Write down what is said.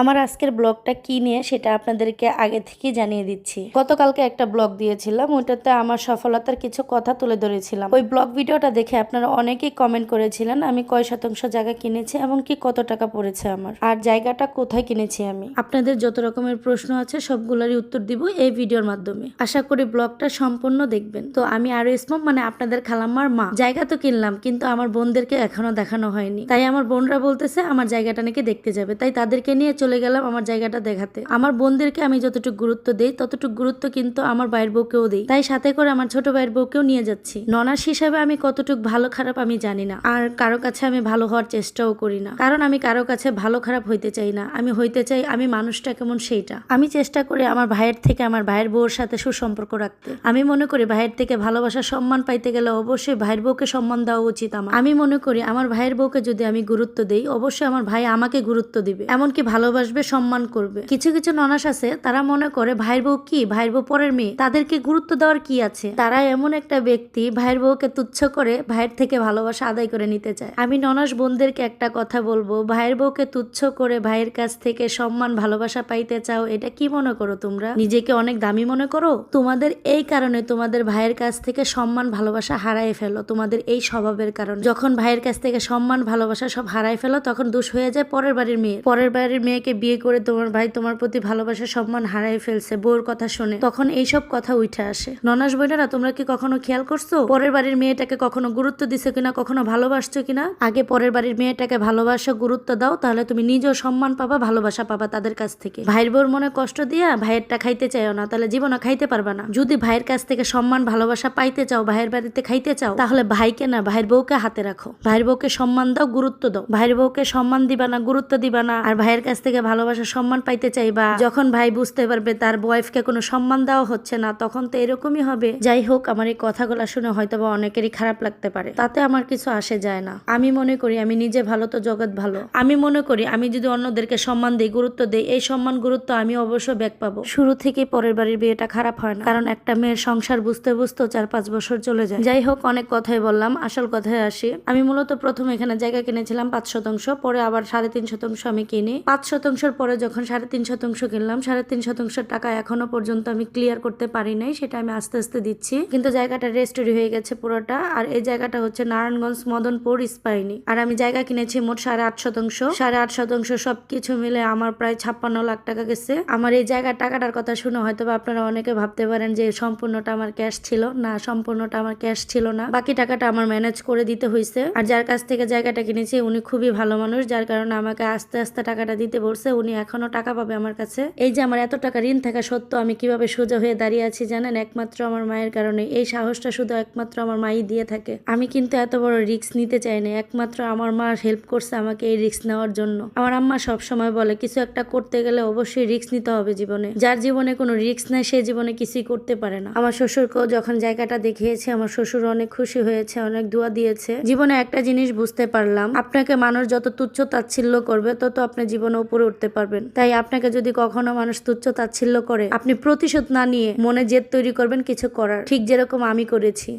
আমার আজকের ব্লগটা কি নিয়ে সেটা আপনাদেরকে আগে থেকেই জানিয়ে দিচ্ছি। গতকালকে একটা ব্লগ দিয়েছিলাম ওইটাতে আমার সফলতার কিছু কথা তুলে ধরেছিলাম। ওই ব্লগ ভিডিওটা দেখে আপনারা অনেকেই কমেন্ট করেছিলেন, আমি কয় শতাংশ জায়গা কিনেছি এবং কি কত টাকা পড়েছে আমার, আর জায়গাটা কোথায় কিনেছি আমি? আপনাদের যত রকমের প্রশ্ন আছে সবগুলোরই উত্তর দিব এই ভিডিওর মাধ্যমে। আশা করি ব্লগটা সম্পূর্ণ দেখবেন। তো আমি আরও ইসমম মানে আপনাদের খালাম্মার মা, জায়গা তো কিনলাম, কিন্তু আমার বোনদেরকে এখনও দেখানো হয়নি। তাই আমার বোনরা বলতেছে, আমার জায়গাটা নাকি দেখতে যাবে। তাই তাদেরকে নিয়ে চলে গেলাম আমার জায়গাটা দেখাতে। আমার বোনদেরকে আমি যতটুকু গুরুত্ব দেই, ততটুকু গুরুত্ব কিন্তু আমার ভাইয়ের বউকেও দিই। তাই সাথে করে আমার ছোট ভাইয়ের বউকেও নিয়ে যাচ্ছি। ননাস হিসাবে আমি কতটুকু ভালো খারাপ আমি জানি না। আর কারও কাছে আমি ভালো হওয়ার চেষ্টাও করি না। কারণ আমি কারও কাছে ভালো খারাপ হইতে চাই না। আমি হইতে চাই আমি মানুষটা কেমন সেইটা। আমি চেষ্টা করি আমার ভাইয়ের থেকে আমার ভাইয়ের বউর সাথে সুসম্পর্ক রাখতে। আমি মনে করি ভাইয়ের থেকে ভালোবাসা সম্মান পাইতে গেলে অবশ্যই ভাইয়ের বউকে সম্মান দেওয়া উচিত আমার। আমি মনে করি আমার ভাইয়ের বউকে যদি আমি গুরুত্ব দেই, অবশ্যই আমার ভাই আমাকে গুরুত্ব দিবে। এমনকি ভালোবাসবে, সম্মান করবে। কিছু কিছু ননাস আছে, তারা মনে করে, ভাইয়ের বউ কি? ভাইয়ের বউ পরের মেয়ে? তাদেরকে গুরুত্ব দেওয়ার কি আছে? তারা এমন একটা ব্যক্তি, ভাইয়ের বউকে তুচ্ছ করে ভাইয়ের থেকে ভালোবাসা আদায় করে নিতে চায়। আমি ননাস বোনদেরকে একটা কথা বলব, ভাইয়ের বউকে তুচ্ছ করে ভাইয়ের কাছ থেকে সম্মান, ভালোবাসা পাইতে চাও, এটা কি মনে করো তোমরা? নিজেকে অনেক দামি মনে করো? তোমাদের এই কারণে তোমাদের ভাইয়ের কাছ থেকে সম্মান, ভালোবাসা হারায় ফেলো। তোমাদের এই স্বভাবের কারণে। যখন ভাইয়ের কাছ থেকে সম্মান, ভালোবাসা সব হারায় ফেলো, তখন দোষ হয়ে যায় পরের বাড়ির মেয়ে পরের বাড়ির মেয়েকে বিয়ে করে তোমার ভাই তোমার প্রতি ভালোবাসা, সম্মান হারায় ফেলছে বউর কথা শুনে, তখন এইসব কথা উঠে আসে। ননাস বোনেরা, তোমরা কি কখনো খেয়াল করছ? পরের বাড়ির মেয়েটাকে কখনো গুরুত্ব দিছো কিনা, কখনো ভালোবাসছো কিনা? আগে পরের বাড়ির মেয়েটাকে ভালোবাসা, গুরুত্ব দাও, তাহলে তুমি নিজেও সম্মান পাবা, ভালোবাসা পাবা তাদের কাছ থেকে। ভাইয়ের বউর মনে কষ্ট দিয়া ভাইয়েরটা খাইতে চাইও না, তাহলে জীবনে খাইতে পারবা না। যদি ভাইয়ের কাছ থেকে সম্মান, ভালোবাসা পাইতে চাও, ভাইয়ের বাড়িতে খাইতে চাও, তাহলে ভাইকে না, ভাইয়ের বউকে হাতে রাখো। ভাইয়ের বউকে সম্মান দাও, গুরুত্ব দাও। ভাইয়ের বউকে সম্মান দিবা না, গুরুত্ব দিবা না, আর ভাইয়ের কাছ ভালোবাসা, সম্মান পাইতে চাইবা। যখন ভাই বুঝতে পারবে তার ওয়াইফকে কোনো সম্মান দেওয়া হচ্ছে না, তখন তো এরকমই হবে। যাই হোক, আমার এই কথাগুলো শুনে হয়তো বা অনেকেরই খারাপ লাগতে পারে। তাতে আমার কিছু আসে যায় না। আমি মনে করি আমি নিজে ভালো, তো জগৎ ভালো। আমি মনে করি আমি যদি অন্যদেরকে সম্মান দিই, গুরুত্ব দিই, এই সম্মান, গুরুত্ব আমি অবশ্য ব্যাক পাবো। শুরু থেকেই পরের বাড়ির বিয়েটা খারাপ হয় না, কারণ একটা মেয়ের সংসার বুঝতে বুঝতেও চার পাঁচ বছর চলে যায়। যাই হোক, অনেক কথাই বললাম, আসল কথায় আসি। আমি মূলত প্রথম এখানে জায়গা কিনেছিলাম পাঁচ শতাংশ, পরে আবার সাড়ে তিন শতাংশ আমি কিনি। পাঁচ শতাংশের পরে যখন সাড়ে তিন শতাংশ কিনলাম, সাড়ে তিন শতাংশের টাকা এখনও পর্যন্ত আমি ক্লিয়ার করতে পারি নাই, সেটা আমি আস্তে আস্তে দিচ্ছি। কিন্তু জায়গাটা রেস্টোরি হয়ে গেছে পুরোটা, আর এই জায়গাটা হচ্ছে নারায়ণগঞ্জ মদনপুর ইস্পাইনি আর আমি জায়গা কিনেছি মোট সাড়ে আট শতাংশ। সাড়ে আট শতাংশ সবকিছু মিলে আমার প্রায় ছাপ্পান্ন লাখ টাকা গেছে। আমার এই জায়গার টাকাটার কথা শুনে হয়তো আপনারা অনেকে ভাবতে পারেন যে সম্পূর্ণটা আমার ক্যাশ ছিল। না, সম্পূর্ণটা আমার ক্যাশ ছিল না। বাকি টাকাটা আমার ম্যানেজ করে দিতে হয়েছে আর যার কাছ থেকে জায়গাটা কিনেছি, উনি খুবই ভালো মানুষ, যার কারণে আমাকে আস্তে আস্তে টাকাটা দিতে বলছে, উনি এখনও টাকা পাবে আমার কাছে। এই যে আমার এত টাকা ঋণ থাকা সত্ত্বেও আমি কীভাবে সোজা হয়ে দাঁড়িয়ে আছি জানেন? একমাত্র আমার মায়ের কারণে। এই সাহসটা শুধু একমাত্র আমার মাই দিয়ে থাকে। আমি কিন্তু এত বড় রিস্ক নিতে চাই না। একমাত্র আমার মা হেল্প করছে আমাকে এই রিস্ক নেওয়ার জন্য। আমার আম্মা সব সময় বলে, কিছু একটা করতে গেলে অবশ্যই রিস্ক নিতে হবে জীবনে। যার জীবনে কোনো রিস্ক নাই, সে জীবনে কিছুই করতে পারে না। আমার শ্বশুরকেও যখন জায়গাটা দেখিয়েছে, আমার শ্বশুর অনেক খুশি হয়েছে, অনেক দোয়া দিয়েছে। জীবনে একটা জিনিস বুঝতে পারলাম। আপনাকে মানুষ যত তুচ্ছ তাচ্ছিল্য করবে, তত আপনি জীবনে উপরে উঠতে পারবেন। তাই আপনাকে যদি কখনো মানুষ তুচ্ছ তাচ্ছিল্য করে, আপনি প্রতিশোধ না নিয়ে মনে জেদ তৈরি করবেন কিছু করার। ঠিক যেরকম আমি করেছি।